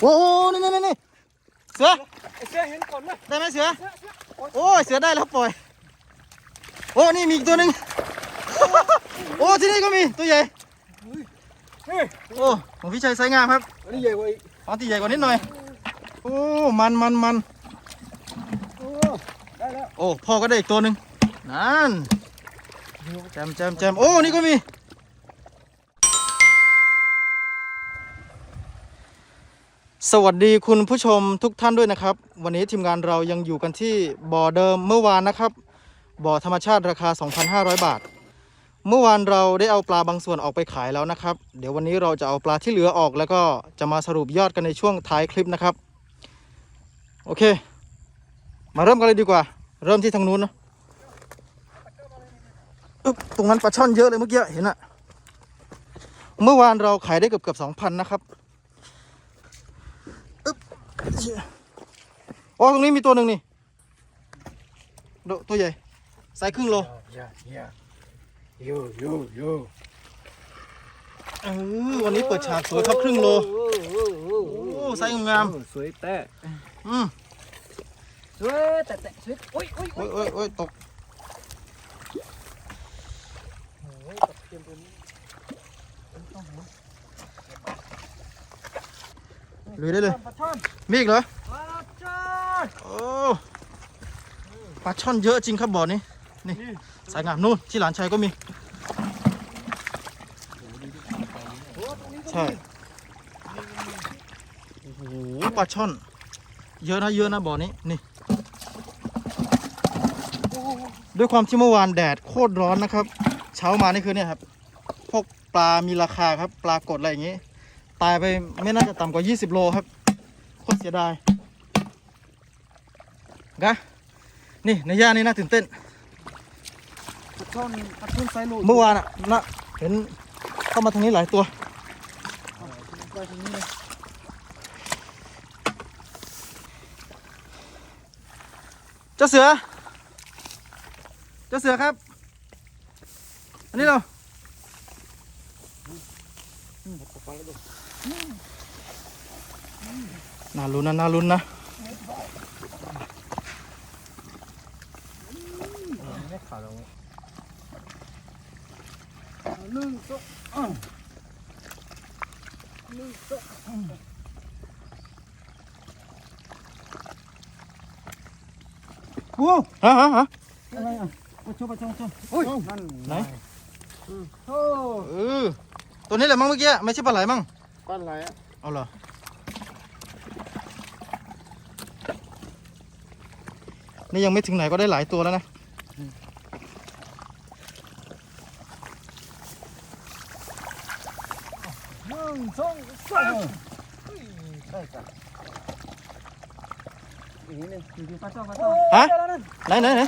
โอ้โหนี่นี่นี่นี่เสือไอ้เสื้อเห็นก่อนไหมได้ไหมเสือ โอ้ยเสือได้แล้วปล่อย โอ้ นี่มีอีกตัวหนึ่งโอ้ ที่นี่ก็มีตัวใหญ่เฮ้ยโอ้ของพี่ชัยไซส์งามครับอันนี้ใหญ่กว่าอีกของที่ใหญ่กว่านิดหน่อย โอ้ มันมันมันโอ้ได้แล้วโอ้ พ่อก็ได้อีกตัวหนึ่งนั่นแจมแจมแจมโอ้ นี่ก็มี สวัสดีคุณผู้ชมทุกท่านด้วยนะครับ วันนี้ทีมงานเรายังอยู่กันที่บ่อเดิมเมื่อวานนะครับ บ่อธรรมชาติราคา 2,500 บาท เมื่อวานเราได้เอาปลาบางส่วนออกไปขายแล้วนะครับ เดี๋ยววันนี้เราจะเอาปลาที่เหลือออก แล้วก็จะมาสรุปยอดกันในช่วงท้ายคลิปนะครับ โอเค มาเริ่มกันเลยดีกว่า เริ่มที่ทางนู้นนะตรงนั้นปลาช่อนเยอะเลยเมื่อกี้เห็นอะเมื่อวานเราขายได้เกือบเกือบสองพันนะครับ อ๋อตรงนี้มีตัวหนึ่งนี่โดตัวใหญ่ไซส์ครึ่งโลอย่าอย่าโยโยโยเออวันนี้เปิดฉากสวยครับครึ่งโลโอ้โอ้โอ้โอ้ไซส์งามสวยแต่อืมสวยแต่แต่สวยโอ้ยโอ้ยโอ้ยโอ้ยโอ้ยตกโอ้ยตกเตรียมตัวนี้ ลุยได้เลย ปลาช่อนมีอีกเหรอ ปลาช่อนโอ้ปลาช่อนเยอะจริงครับบ่อนี้ นี่ สายงามนู่นที่หลานชายก็มีโอ้ตรงนี้ก็ใช่โอ้โหปลาช่อน เยอะนะเยอะนะบ่อนี้ นี่ ด้วยความที่เมื่อวานแดดโคตรร้อนนะครับ เช้ามานี่คือเนี่ยครับ พวกปลามีราคาครับ ปลากดอะไรอย่างงี้ ตายไปไม่น่าจะต่ำกว่า 20 โลครับโคตรเสียดายกะนี่ในย่านี่น่าตื่นเต้นปลาช่อนปลาช่อนไซโลเมื่อวานอะนะเห็นเข้ามาทางนี้หลายตัวไปตรงนี้เลยเจ้าเสือ เจ้าเสือครับ อันนี้เราตกไปแล้วดู น่าลุ้นนะน่าลุ้นนะไม่ขาดแล้วหนึ่งสองอ้าวหนึ่งสองโอ้ฮะฮะฮะอะไรอะปลาช่อนปลาช่อนปลาช่อนโอ้ยนั่นไหนโอ้เออตัวนี้แหละมั้งเมื่อกี้ไม่ใช่ปลาไหลมั้ง ปั้นอะไรอะเอาเหรอนี่ยังไม่ถึงไหนก็ได้หลายตัวแล้วนะหนึ่งสองสามได้จ้ะอีกนิดนึงดูปลาช่อนปลาช่อนฮะเจอแล้วนั่นไหนไหนไหน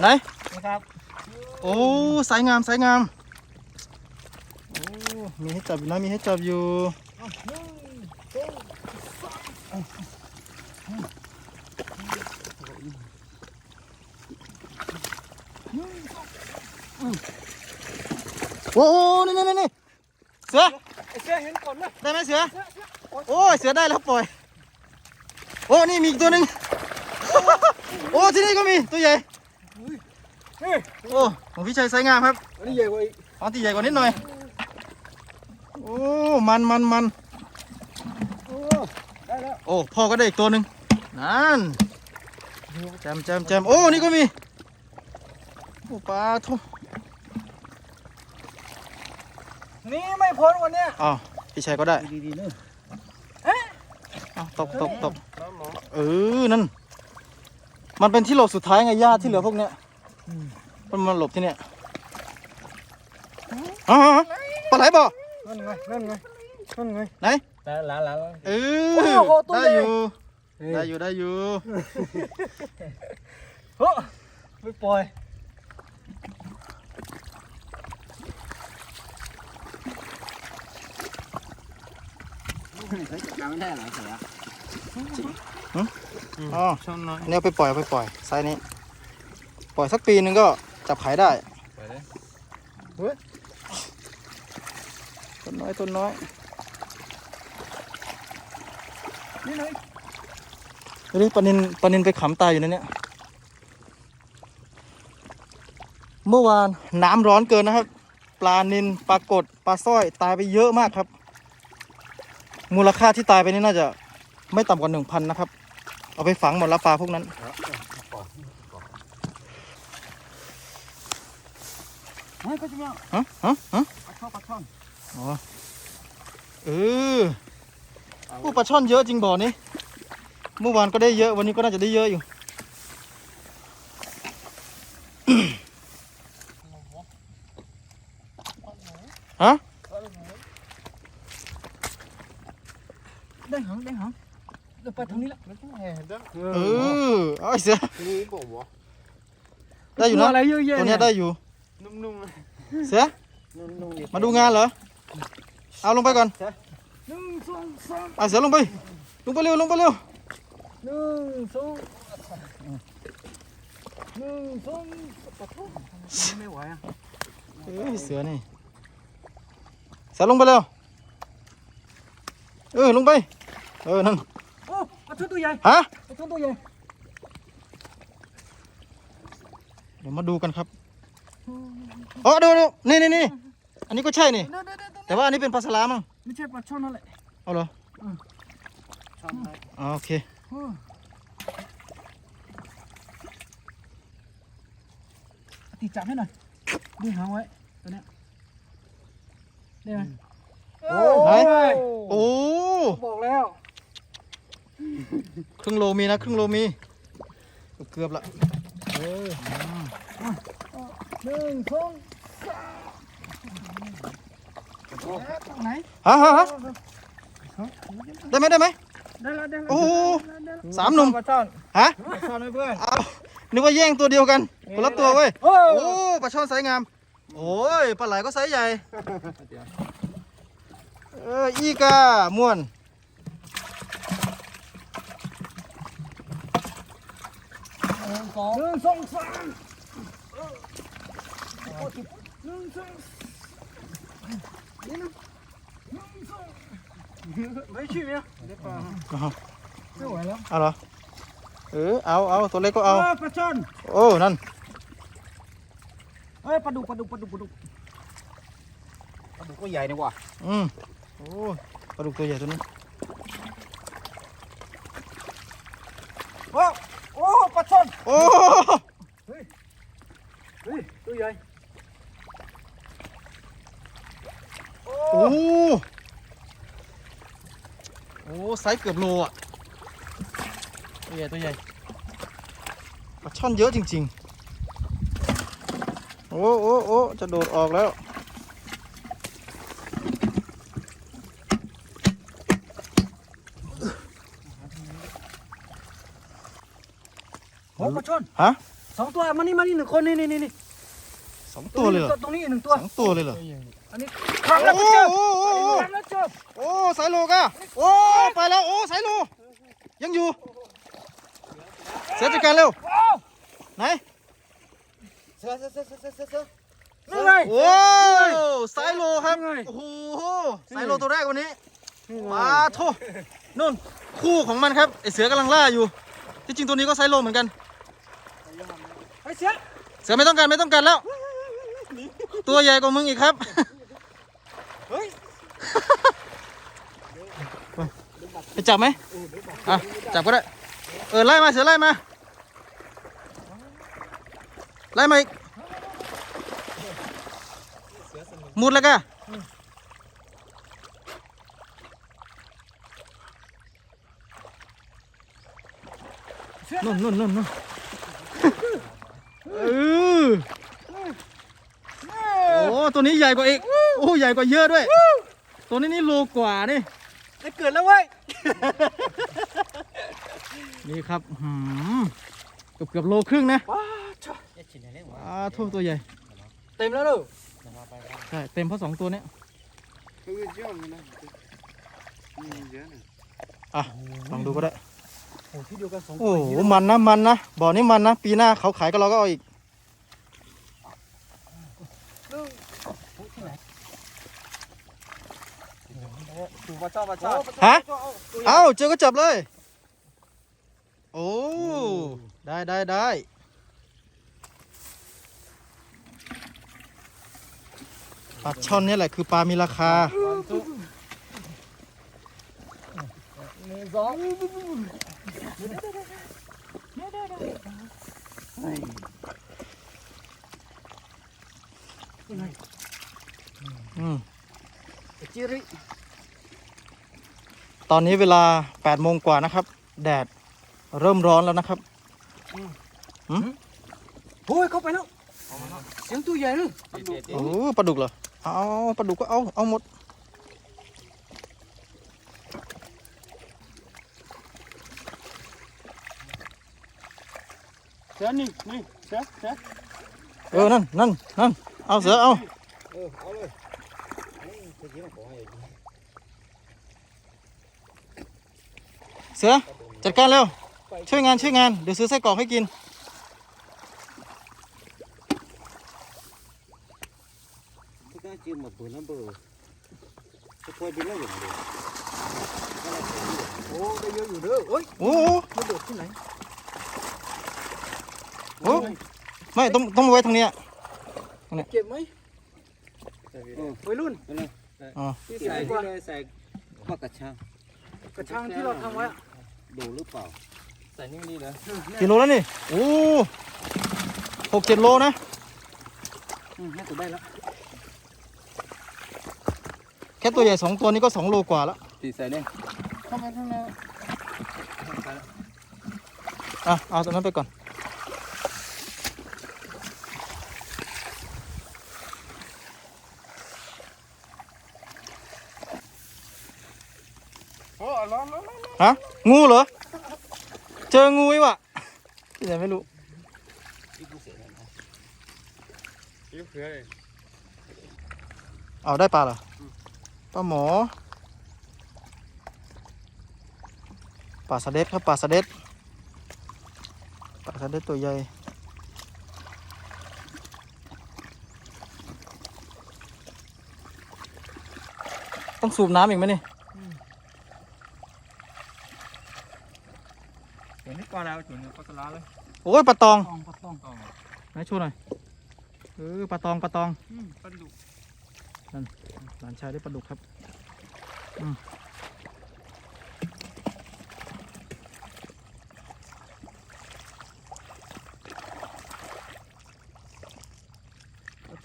ไหนนะครับโอ้สายงามสายงามโอ้มีให้จับอยู่นะมีให้จับอยู่ อ้โหนี่นี่นี่นี่เสือไอ้เสื้อเห็นก่อนไหมได้ไหมเสือ โอ้ยเสือได้แล้วปล่อย โอ้ นี่มีอีกตัวหนึ่งโอ้ที่นี่ก็มีตัวใหญ่เฮ้ยโอ้ของพี่ชัยไซส์งามครับอันนี้ใหญ่กว่าอีกของที่ใหญ่กว่านิดหน่อย โอ้ มันมันมันโอ้ได้แล้ว โอ้ พ่อก็ได้อีกตัวหนึ่งนั่นแจมแจมแจมโอ้ นี่ก็มี โอ้ปลาทุ นี่ไม่พ้นวันเนี้ยอ้าวพี่ชัยก็ได้ดีๆเนอะอ้าวตกตกตกเออนั่น มันเป็นที่หลบสุดท้ายไงญาติที่เหลือพวกเนี้ยมันมาหลบที่เนี้ยอ๋อปลาไหลบ่นั่นไงนั่นไงนั่นไงไหนแล้วแล้วแล้วเอโอ้อโหตัวได้ใหญ่อยู่ ได้อยู่ได้อยู่โอ้ไม่ปล่อย อ๋อช่อนน้อยอันนี้เอาไปปล่อยเอาไปปล่อยไซส์นี้ ปล่อยสักปีหนึงก็จับขายได้ไปเลยก็น้อยตัวน้อยนี่เลยเดี๋ยวปลานินปลานินไปขำตายอยู่ในเนี้ยเมื่อวานน้ำร้อนเกินนะครับ ปลานินปลากดปลาสร้อยตายไปเยอะมากครับ มูลค่าที่ตายไปนี่น่าจะไม่ต่ำกว่าหนึ่งพันนะครับ เอาไปฝังหมดแล้วปลาพวกนั้น เฮ้ยก็จะมาฮะฮะฮะปลาช่อนปลาช่อนอ๋อเออผู้ปลาช่อนเยอะจริงบ่อนี้ เมื่อวานก็ได้เยอะวันนี้ก็น่าจะได้เยอะอยู่ ฮะ ได้หางได้หางเดี๋ยวไปทางนี้ละเออเอาไอ้เสือนี่บอกว่าได้อยู่ตัวนะอะไรเยอะแยะตัวเนี้ยได้อยู่นุ่มๆเลยเสือนุ่มๆมาดูงานเหรอเอาลงไปก่อนหนึ่งสองสามเอาเสือลงไปลงไปเร็วลงไปเร็วหนึ่งสองหนึ่งสองปลาช่อนไม่ไหวอะเอ้ยเสือนี่เสือลงไปเร็วเออลงไป เออ นั่น โอ้ปลาช่อนตัวใหญ่ฮะ ปลาช่อนตัวใหญ่เดี๋ยวมาดูกันครับอ๋อดูดูนี่นี่นี่อันนี้ก็ใช่นี่ เดี๋ยวเดี๋ยวเดี๋ยวเดี๋ยวแต่ว่าอันนี้เป็นปลาสลามมั้งไม่ใช่ปลาช่อนนั่นแหละเอาเหรอชอบไหมอ๋อโอเคเออตีจับให้หน่อยดึงหางไว้ตัวเนี้ยได้ไหมไหนโอ้ บอกแล้ว ครึ่งโลมีนะ ครึ่งโลมี เกือบละหนึ่งสองสามไหนฮะฮะฮะได้ไหมได้ไหมได้แล้วได้แล้วโอ้โหได้แล้วสามหนุ่มปลาช่อนฮะปลาช่อนไหมเพื่อนเอานึกว่าแย่งตัวเดียวกันคนละตัวเว้ยโอ้โอ้ปลาช่อนไซส์งาม โอ้ยปลาไหลก็ไซส์ใหญ่เอออีกาม่วน หนึ่ง สองหนึ่งสองสามหนึ่งสองนี่นะหนึ่งสองไม่ชิมเนี่ยได้ปลาไม่ไหวแล้วเอาเหรอเออเอาเอาตัวเล็กก็เอาปลาช่อนโอ้นั่นเฮ้ยปลาดุกปลาดุกปลาดุกปลาดุกปลาดุกก็ใหญ่นี่ว่ะอืมโอ้ปลาดุกตัวใหญ่ตัวนี้โอ้โอ้ปลาช่อนโอ้เฮ้ยตัวใหญ่โอ้โอ้ไซส์เกือบโลอะตัวใหญ่ตัวใหญ่ปลาช่อนเยอะจริง ๆ โอ้โอ้โอ้จะโดดออกแล้ว โอ้ปลาช่อนฮะสองตัวมานี่มานี่หนึ่งคนนี่นี่นี่นี่สองตัวเลยเหรอตรงนี้หนึ่งตัวสองตัวเลยเหรออันนี้ครั้งแล้วโอ้ก็เจอโอ้โอ้โอ้ครั้งแล้วเจอโอ้สายโลกะโอ้ไปแล้วโอ้สายโลยังอยู่เสียจัดการเร็วไหนเสือเสือเสือเสือเสือเสือนี่ไงโอ้สายโลครับนี่ไงโอ้โหสายโลตัวแรกวันนี้มาโทนู่นคู่ของมันครับไอเสือกำลังล่าอยู่ที่จริงตัวนี้ก็สายโลเหมือนกันไอ้ เสียเสือไม่ต้องการไม่ต้องการแล้ว ตัวใหญ่กว่ามึงอีกครับ เฮ้ยไปจับไหมอะจับก็ได้ เออไล่มาเสือไล่มา ไล่มาอีกมุดแล้วก็นู่นนู่นนู่นนู่น เออโอ้ตัวนี้ใหญ่กว่าอีกโอ้ใหญ่กว่าเยอะด้วย ตัวนี้นี่โลกว่านี่ได้เกิดแล้วเว้ยนี่ครับหืมเกือบเกือบโลครึ่งนะว้าชะอ่าโทษตัวใหญ่ เต็มแล้วเนอะใช่เต็มเพราะสองตัวเนี้ยคือเยอะมันนะมีเยอะนะอะลองดูก็ได้ โอ้ที่เดียวกันสองโอ้โหมันนะมันนะบ่อนี้มันนะปีหน้าเขาขายกับเราก็เอาอีกที่ไหนถูกปลาช่อนปลาช่อนฮะเอ้าเจอก็จับเลย โอ้ได้ได้ได้ปลาช่อนเนี่ยแหละคือปลามีราคาหนึ่งสองอืม จิริตอนนี้เวลา8โมงกว่านะครับ แดดเริ่มร้อนแล้วนะครับโอ้ยเข้าไปแล้วเสียงตัวใหญ่เลยโอ้ปลาดุกเหรอ เอาปลาดุกก็เอา เอาหมด สือนี่นี่เสือเสือเออนั่นนั่นนั่นเอาเสือเอาเออเอาเลยนี่ตะกี้มันขอให้เสือจัดการเร็วช่วยงานช่วยงานเดี๋ยวซื้อไส้กรอกให้กินที่ก็จิ้มมาปืนน้ำเบอร์จะคอยบินแล้วอย่างเดียวโอ้ได้เยอะอยู่เด้อโอ้ยโอ้โหมันโดดที่ไหน โอ้ไม่ต้องต้องมาไว้ทางเนี้ยเก็บไหมวัยรุ่นอ๋อที่ใส่ที่เลยใส่ปากกระชังกระชังที่เราทำไว้ดูหรือเปล่า ใส่นี่นี่เหรอกี่โลแล้วนี่ โอ้หกเจ็ดโลนะให้ตัวได้แล้ว แค่ตัวใหญ่สองตัวนี้ก็สองโลกว่าแล้วตีใส่เนี่ยเข้ามาข้างในอะ เอาตัวนั้นไปก่อน โอ้ร้อนร้อนร้อน ฮะ งูเหรอ เจองูไอ้วะที่ไหนไม่รู้เอเลยเอาได้ปลาเหรอ ปลาหมอ ปลาสะเด็ดครับปลาสะเด็ด ปลาสะเด็ดตัวใหญ่ต้องสูบน้ำอีกไหมนี่ เห็นนี่ ก่อนแล้วจุนี้ก็สลาเลยโอ้ยปลาตองต้องก็ต้องอ๋อไหนโชว์หน่อยเออปลาตองปลาตองอืมปลาดุกหลานชายได้ปลาดุกครับอืม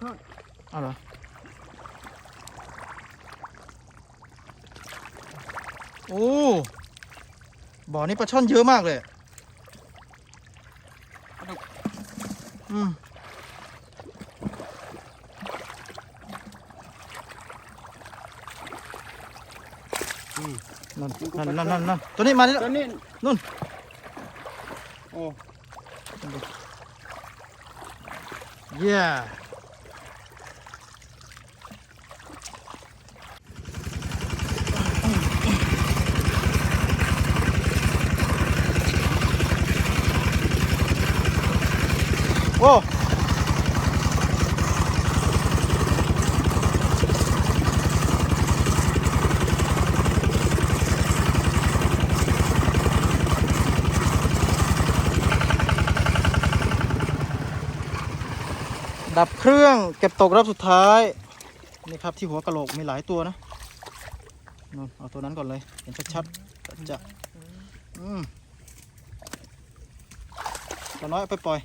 ทอดเอาเหรอโอ้บ่อนี้ปลาช่อนเยอะมากเลยอืม นั่นนั่นนั่นนั่นนั่นตัวนี้มานี่แล้ว ตัวนี้นู่น โอ้เย้โอ้ เครื่องเก็บตกรอบสุดท้ายนี่ครับที่หัวกะโหลกมีหลายตัวนะนนเอาตัวนั้นก่อนเลย เห็นชัดๆจะอืมตัวน้อยไปปล่อย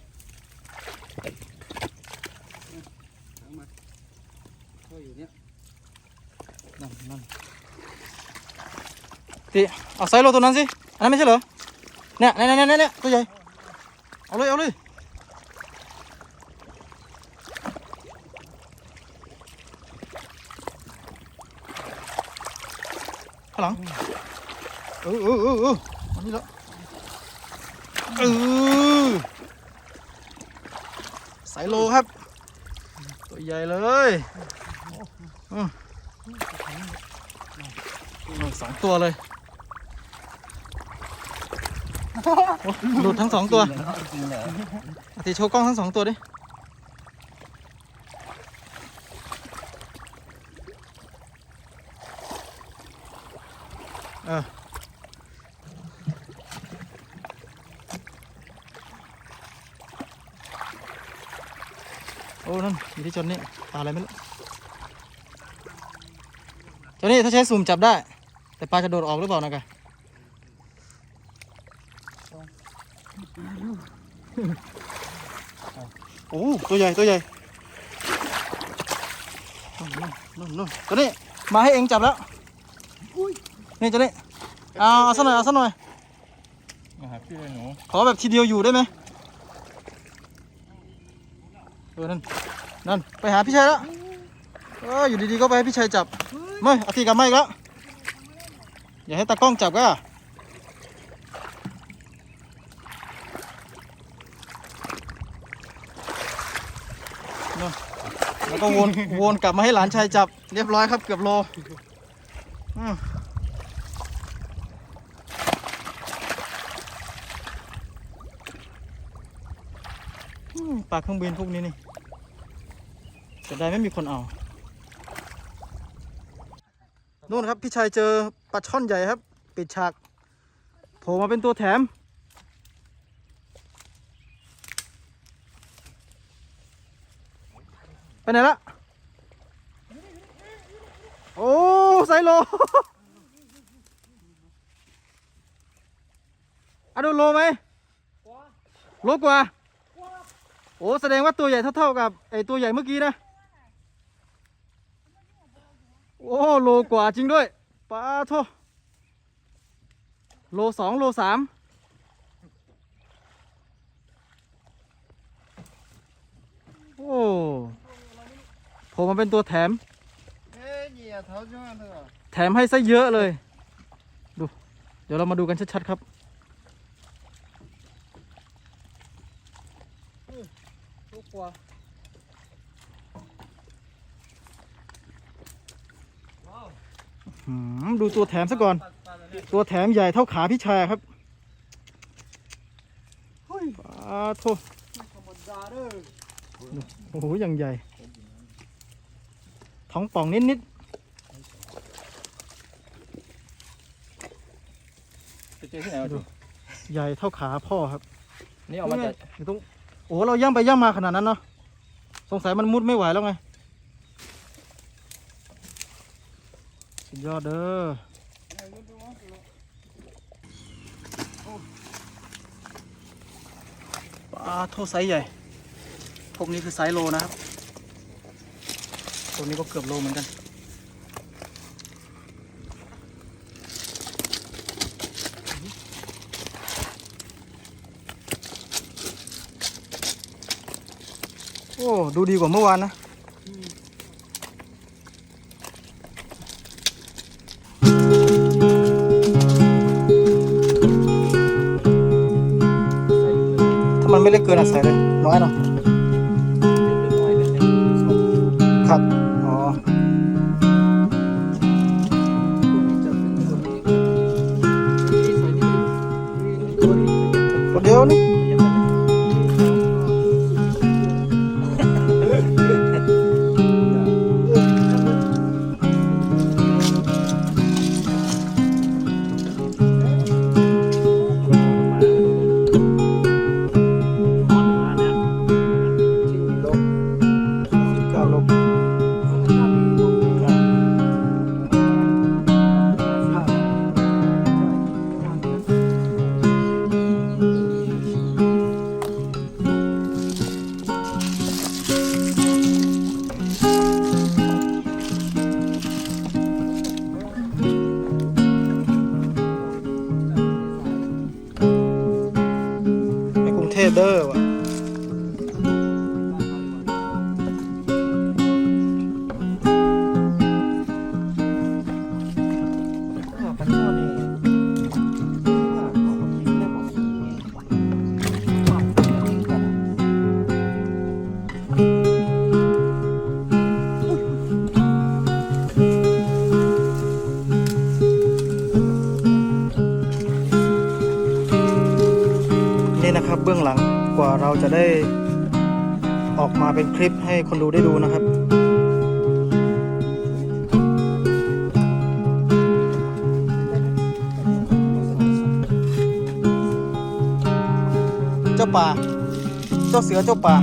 นั่นนั่นตีเอาไซโลตัวนั้นสิ อันนั้นไม่ใช่เหรอ เนี่ยเนี่ยเนี่ยเนี่ยเนี่ยตัวใหญ่ เอาเลย เอาเลย ข้าง หลังเออเออเออเอออันนี้แล้วเออไซโลครับ ตัวใหญ่เลยอืมอืมสองตัวเลยหลุดทั้งสองตัวออาทิโชว์กล้องทั้งสองตัวดิ เออโอ้นั่นอยู่ที่จนนี่ปลาอะไรไม่รู้จนนี่ถ้าใช้ซูมจับได้ แต่ปลาจะโดดออกหรือเปล่านะกะโอ้ตัวใหญ่ตัวใหญ่นู่นนู่นนู่นตัวนี้มาให้เองจับแล้วนี่ตัวนี้เอาเอาสักหน่อยเอาสักหน่อยมาหาพี่เลยหนูขอแบบทีเดียวอยู่ได้ไหมเออนั่น นั่นไปหาพี่ชัยแล้วเอออยู่ดีๆก็ไปให้พี่ชัยจับไม่อาทีกลับมาอีกแล้วอย่าให้ตากล้องจับก็แล้วก็วนวนกลับมาให้หลานชายจับ เรียบร้อยครับเกือบโลปลาเครื่องบินพวกนี้นี่ แต่ได้ไม่มีคนเอานู่นครับพี่ชายเจอปลาช่อนใหญ่ครับ ปิดฉากโผล่มาเป็นตัวแถม ไปไหนละ โอ้ไซโลอะดูโลไหมโลกว่า โอ้ แสดงว่าตัวใหญ่เท่าๆกับไอตัวใหญ่เมื่อกี้นะ โอ้โลกว่าจริงด้วยปลาโทโลสองโลสามโอ้ผมมาเป็นตัวแถม แถมให้ซะเยอะเลย ดู เดี๋ยวเรามาดูกันชัดๆครับ ลูกกว่า ดูตัวแถมซะก่อน ตัวแถมใหญ่เท่าขาพี่ชายครับปลาโทธรรมดาเด้อโอ้โหอย่างใหญ่ ท้องป่องนิดไปเจอที่ไหนวะจูๆใหญ่เท่าขาพ่อครับ นี่ออกมาจากอยู่ตรงโอ้โหเราย่ำไปย่ำมาขนาดนั้นเนาะ สงสัยมันมุดไม่ไหวแล้วไง สุด ยอดเด้อปลาโทไซส์ใหญ่ พวกนี้คือไซส์โลนะครับตัวนี้ก็เกือบโลเหมือนกันโอ้ ดูดีกว่าเมื่อวานนะ ครับ เบื้องหลังกว่าเราจะได้ออกมาเป็นคลิปให้คนดูได้ดูนะครับเจ้าป่า เจ้าเสือเจ้าป่า